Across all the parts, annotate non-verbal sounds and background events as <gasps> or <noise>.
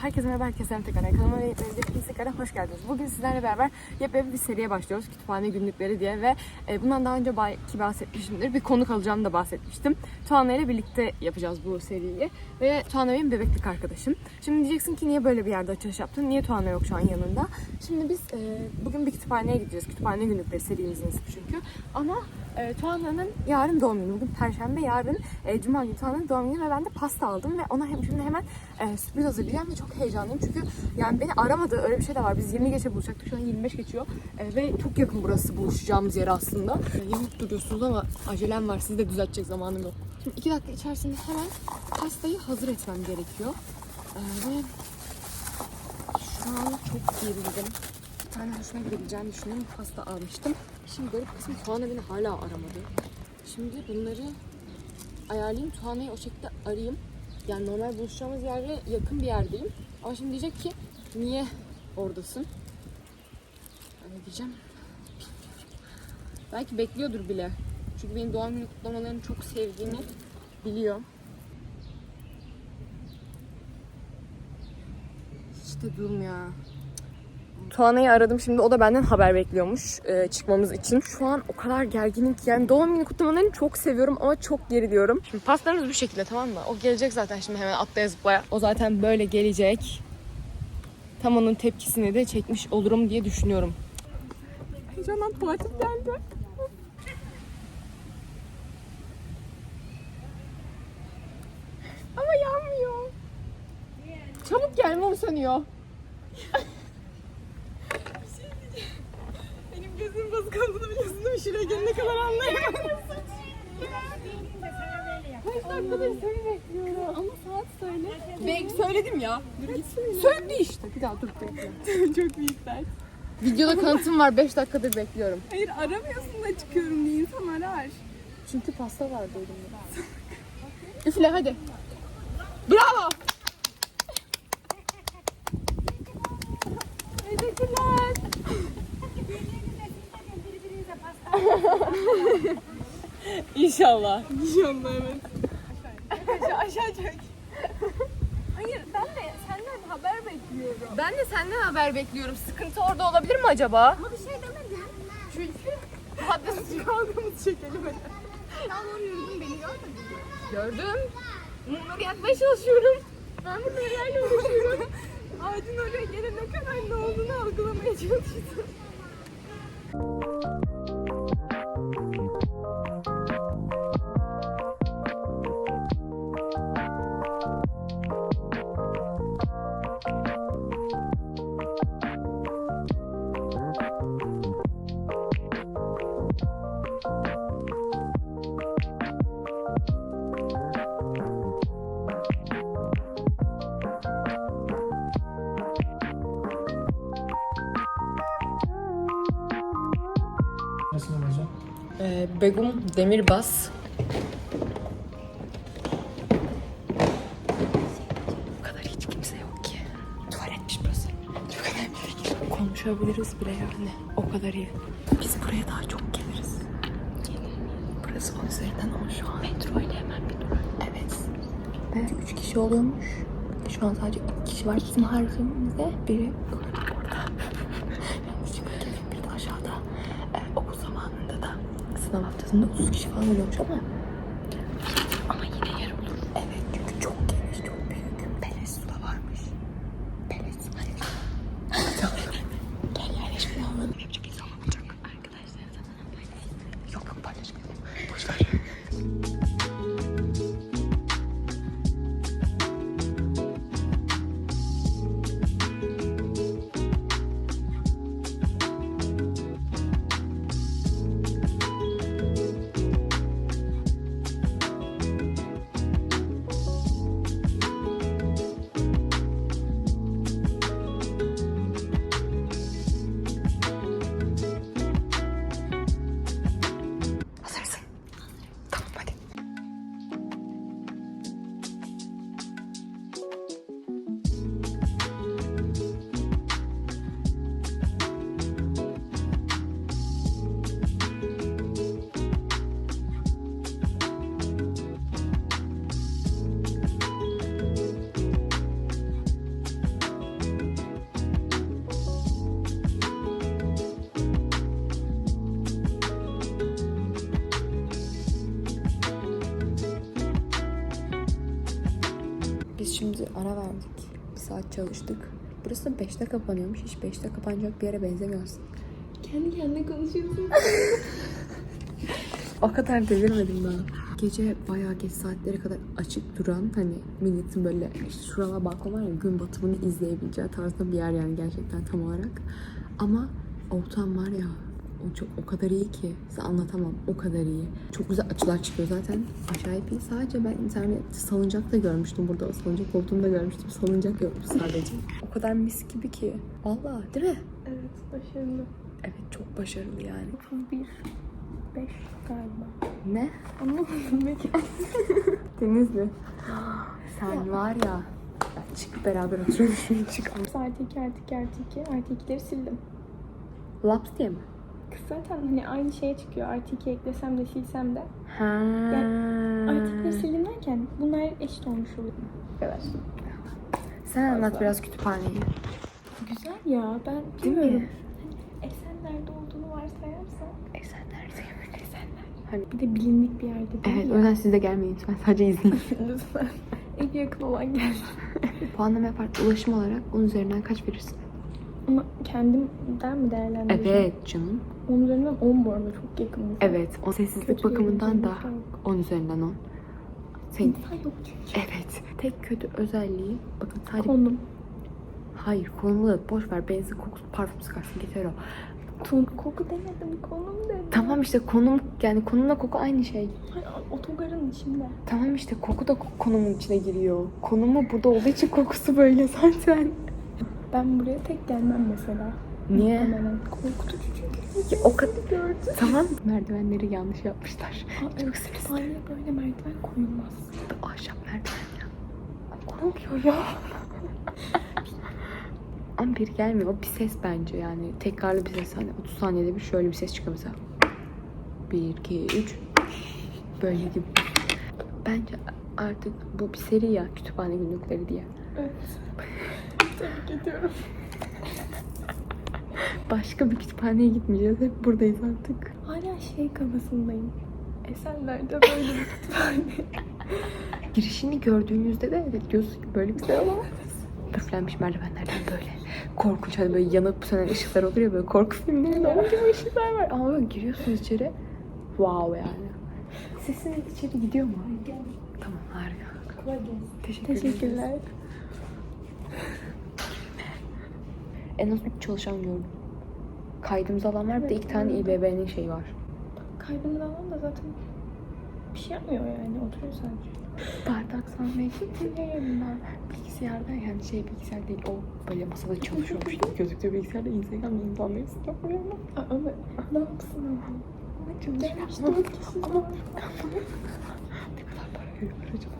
Herkese merhaba, herkese selam tekrar. Kanalıma ve Hepiniz tekrardan hoş geldiniz. Bugün sizlerle beraber yepyeni bir seriye başlıyoruz. Kütüphane günlükleri diye ve e, bundan daha önce belki bahsetmişimdir. Bir konuk alacağımı da bahsetmiştim. Tuana ile birlikte yapacağız bu seriyi. Ve Tuana benim bebeklik arkadaşım. Şimdi diyeceksin ki niye böyle bir yerde açılış yaptın? Niye Tuana yok şu an yanında? Şimdi biz e, bugün bir kütüphaneye gideceğiz. Kütüphane günlükleri serimizin ismi çünkü. Ama e, Tuana'nın yarın doğum günü. Bugün Perşembe, yarın e, Cuma günü Tuana'nın doğum günü ve ben de pasta aldım ve ona hem şimdi hemen e, sürpriz hazırlayacağım ve çok heyecanlıyım çünkü yani beni aramadı öyle bir şey de var. Biz 20 geçe buluşacaktık şu an 25 geçiyor E, ve çok yakın burası buluşacağımız yer aslında. E, yamuk duruyorsunuz ama acelem var sizi de düzeltecek zamanım yok. Şimdi 2 dakika içerisinde hemen pastayı hazır etmem gerekiyor. E, ve şu an çok gerildim. Bir tane hoşuma gidebileceğini düşündüğüm bir pasta almıştım. Şimdi garip kısmı Tuana beni hala aramadı. Şimdi bunları ayarlayayım. Tuana'yı o şekilde arayayım. Yani normal buluşacağımız yere yakın bir yerdeyim. Ama şimdi diyecek ki niye oradasın? Öyle diyeceğim. Belki bekliyordur bile. Çünkü benim doğum günü kutlamalarını çok sevdiğini biliyor. Hiç de durmuyor. Tuana'yı aradım şimdi o da benden haber bekliyormuş e, çıkmamız için. Şu an o kadar gerginim ki yani doğum günü kutlamalarını çok seviyorum ama çok geriliyorum. Şimdi pastalarımız bu şekilde tamam mı? O gelecek zaten şimdi hemen atlaya zıplaya. O zaten böyle gelecek. Tam onun tepkisini de çekmiş olurum diye düşünüyorum. Heyecandan tuvaletim geldi. Ama yanmıyor. Çabuk gelmem sanıyor. Benim bozuk olduğunu biliyorsun değil mi? Şuraya gelene kadar anlayamadım. Kaç dakikadır seni bekliyorum. Ama saat söyle. Bek söyledim ya. Dur git. Söndü işte. Bir daha dur bekle. <laughs> Çok büyük dert. Videoda kanıtım var. 5 dakikadır bekliyorum. Hayır aramıyorsun da çıkıyorum diye insan arar. Çünkü pasta vardı elimde. Üfle hadi. Bravo. İnşallah. İnşallah evet. Aşağı aşağı çek. Hayır ben de senden haber bekliyorum. Ben de senden haber bekliyorum. Sıkıntı orada olabilir mi acaba? Ama bir şey demedim. Çünkü hadi Kavgamızı <laughs> çekelim hadi. Sen oraya yürüdün beni görmedin mi? Gördüm. Mumları yakmaya çalışıyorum. Ben burada nelerle uğraşıyorum. Ağacın oraya gelene kadar ne olduğunu algılamaya çalıştım. Ee, Begum Demirbas. Bu kadar hiç kimse yok ki. Tuvaletmiş burası. Çok önemli. Konuşabiliriz bile yani. O kadar iyi. Biz buraya daha çok geliriz. Burası o üzerinden ama şu an metro ile hemen bir durak. Evet. Ve üç kişi oluyormuş. Şu an sadece iki kişi var bizim haricimizde. Biri orada. Yanlışlıkla Kevin bir de aşağıda. Ee, okul zamanında da sınav haftasında 30 kişi falan oluyormuş ama ama Bir saat çalıştık. Burası 5'te kapanıyormuş. Hiç 5'te kapanacak bir yere benzemiyor aslında. Kendi kendine konuşuyorsun. O kadar delirmedim daha. Gece bayağı geç saatlere kadar açık duran hani milletin böyle işte şuralar balkon var ya gün batımını izleyebileceği tarzda bir yer yani gerçekten tam olarak. Ama ortam var ya o çok o kadar iyi ki size anlatamam o kadar iyi. Çok güzel açılar çıkıyor zaten. Acayip iyi. Sadece ben internette salıncak da görmüştüm burada. Salıncak olduğunu da görmüştüm. Salıncak yokmuş sadece. o kadar mis gibi ki. Vallahi değil mi? Evet başarılı. Evet çok başarılı yani. 31 5 galiba. Ne? Anlamadım belki. Denizli. <laughs> <gasps> Sen var ya. ya çık beraber oturalım şunu çık. Artı 2 artı 2 artı 2 artı 2'leri sildim. Laps diye mi? Zaten hani aynı şeye çıkıyor. Artı 2 eklesem de silsem de. Ha. Artı 2'leri sildim derken bunlar eşit olmuş oluyor. Evet. Sen anlat biraz kütüphaneyi. Güzel ya ben Değil mi? bilmiyorum. Hani Esenler'de olduğunu varsayarsak. Esenler Esenler. Bir de bilindik bir yerde değil Evet o yüzden siz de gelmeyin lütfen. Sadece izleyin. <laughs> Lütfen. En yakın olan gelsin. Puanlama yaparken ulaşım olarak 10 üzerinden kaç verirsin? Ama kendimden mi değerlendireceğim? Evet canım. Onun üzerinden 10 bu arada çok yakın. Evet. O sessizlik Kötü bakımından da yok. 10 üzerinden 10. Senin İnsan yok çünkü. Evet. Tek kötü özelliği bakın sadece Konum. hayır konumu da boş ver benzin kokusu parfüm sıkarsın yeter o. Ton, koku demedim konum dedim. Tamam işte konum yani konumla koku aynı şey. Hayır, otogarın içinde. Tamam işte koku da ko- konumun içine giriyor. Konumu burada olduğu için kokusu böyle zaten. Ben buraya tek gelmem mesela. Niye? Muhtemelen. Korkutucu çünkü. Ya o kadar gördüm. Tamam. Merdivenleri yanlış yapmışlar. Aa, evet, Aileye böyle merdiven koyulmaz. Ahşap merdiven ya. Ay, ya. <laughs> Ama biri gelmiyor. O bir ses bence yani. Tekrarlı bir ses. Hani 30 saniyede bir şöyle bir ses çıkıyor mesela. 1, 2, 3. Böyle gibi. Bence artık bu bir seri ya. Kütüphane günlükleri diye. Evet. Tebrik ediyorum. <laughs> Başka bir kütüphaneye gitmeyeceğiz. Hep buradayız artık. Hala şey kafasındayım. Esenler'de <laughs> böyle bir kütüphane. Girişini gördüğünüzde de diyorsun ki böyle bir şey olamaz. Üflenmiş merdivenlerden böyle korkunç hani böyle yanıp sönen ışıklar olur ya böyle korku filmlerinde onun gibi ışıklar var. Ama böyle giriyorsunuz içeri wow yani. Sesin içeri gidiyor mu? Tamam harika. Teşekkür. Teşekkürler. En az 3 çalışan gördüm. Kaydımızı alan var bir de iki tane İBB'nin şeyi var. Kaybını alan da zaten bir şey yapmıyor yani. Oturuyor sadece. Bardak salmaya gittim ben. Bilgisayarda yani şey bilgisayar değil o böyle masada çalışıyormuş gibi gözüktüğü bilgisayarda Instagram insanları mu? Aa, ama ne yapsın ama? Ama- ama-. Ne kadar para veriyorlar acaba?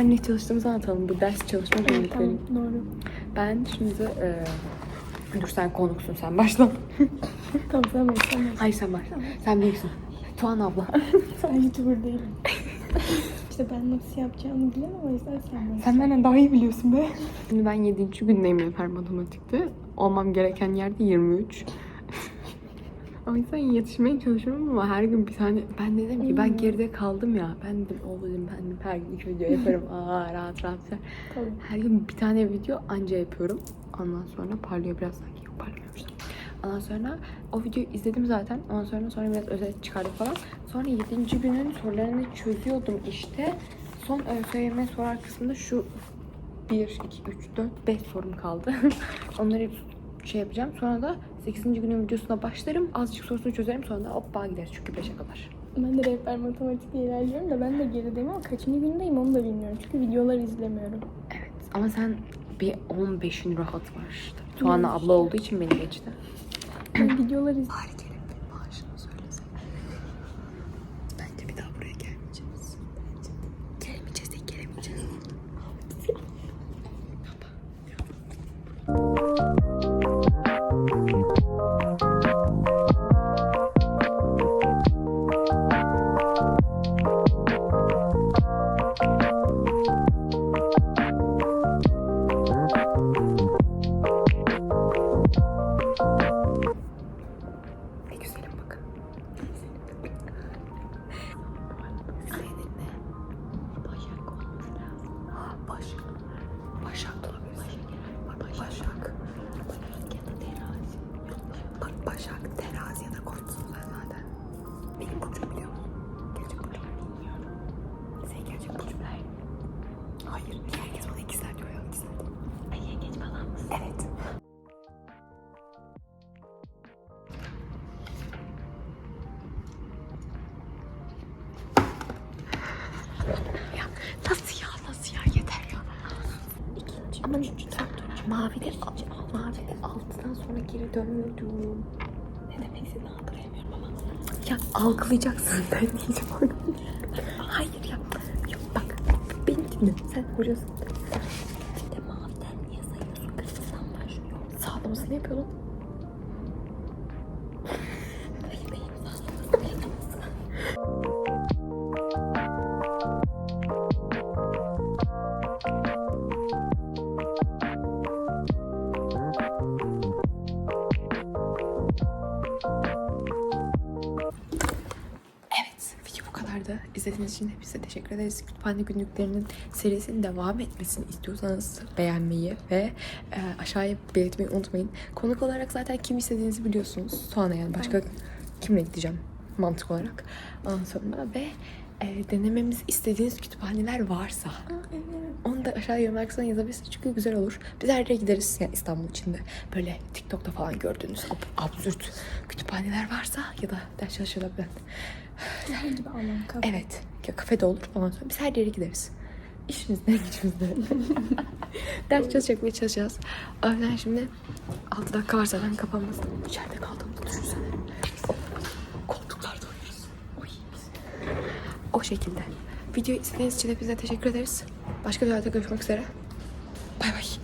Anne çalıştığımızı anlatalım. Bu ders çalışma Evet, tamam doğru. Ben şimdi... E, dur sen konuksun sen başla. <laughs> Tamam sen başla. sen. Hayır sen başla. Sen büyüksün. Tuğan abla. <laughs> Ben YouTuber değilim. <laughs> işte ben nasıl yapacağımı bilemem o yüzden sen başla. Sen benden daha iyi biliyorsun be. Şimdi ben 7. gündeyim yaper matematikte. Olmam gereken yerde 23. o yüzden yetişmeye çalışıyorum ama her gün bir tane ben dedim ki ben geride kaldım ya. Ben dedim o dedim ben dedim her gün iki video <laughs> yaparım. Aa rahat rahat. Tabii. Her gün bir tane video anca yapıyorum. Ondan sonra parlıyor biraz sanki. Yok parlamıyormuş. Ondan sonra o videoyu izledim zaten. Ondan sonra sonra biraz özet çıkardım falan. Sonra 7. günün sorularını çözüyordum işte. Son ÖSYM sorar kısmında şu 1, 2, 3, 4, 5 sorum kaldı. <laughs> Onları şey yapacağım. Sonra da 8. günün videosuna başlarım. Azıcık sorusunu çözerim. Sonra da hoppa gideriz çünkü 5'e kadar. Ben de rehber matematikte ilerliyorum da ben de gerideyim ama kaçıncı gündeyim onu da bilmiyorum. Çünkü videoları izlemiyorum. Evet ama sen bir 15'in rahat var. Tabii Tuana abla olduğu için beni geçti. Ben videoları iz... Ya nasıl ya nasıl ya yeter ya. İkinci, Ama üçüncü, dördüncü. Mavi de, mavi de altıdan sonra geri dönmüyor diyorum. Ne demek istediğini algılayamıyorum ama. Ya algılayacaksın ben diyeceğim. Hayır ya. Yok bak beni dinle sen hocasın. İşte maviden niye sayıyorsun? Kırmızıdan başlıyor. Sağlamasını yapıyordun. Kadardı. İzlediğiniz için hepinize teşekkür ederiz. Kütüphane günlüklerinin serisinin devam etmesini istiyorsanız beğenmeyi ve e, aşağıya belirtmeyi unutmayın. Konuk olarak zaten kim istediğinizi biliyorsunuz. Sonra yani başka kimle gideceğim mantık olarak. Ondan sonra ve e, denememizi istediğiniz kütüphaneler varsa onu da aşağı yorumlar kısmına yazabilirsiniz çünkü güzel olur. Biz her yere gideriz yani İstanbul içinde. Böyle TikTok'ta falan gördüğünüz ab- absürt kütüphaneler varsa ya da ders çalışılabilen. Herhangi bir kafe. Evet. Ya kafede olur falan biz her yere gideriz. İşimizde, gücümüzde. <laughs> ders çalışacak ve çalışacağız. Yüzden şimdi 6 dakika var zaten kapanması. İçeride kaldığımızı düşünsene. Koltuklarda uyuyoruz. Oy. O şekilde. Videoyu izlediğiniz için hepinize teşekkür ederiz. Başka bir videoda görüşmek üzere. Bay bay.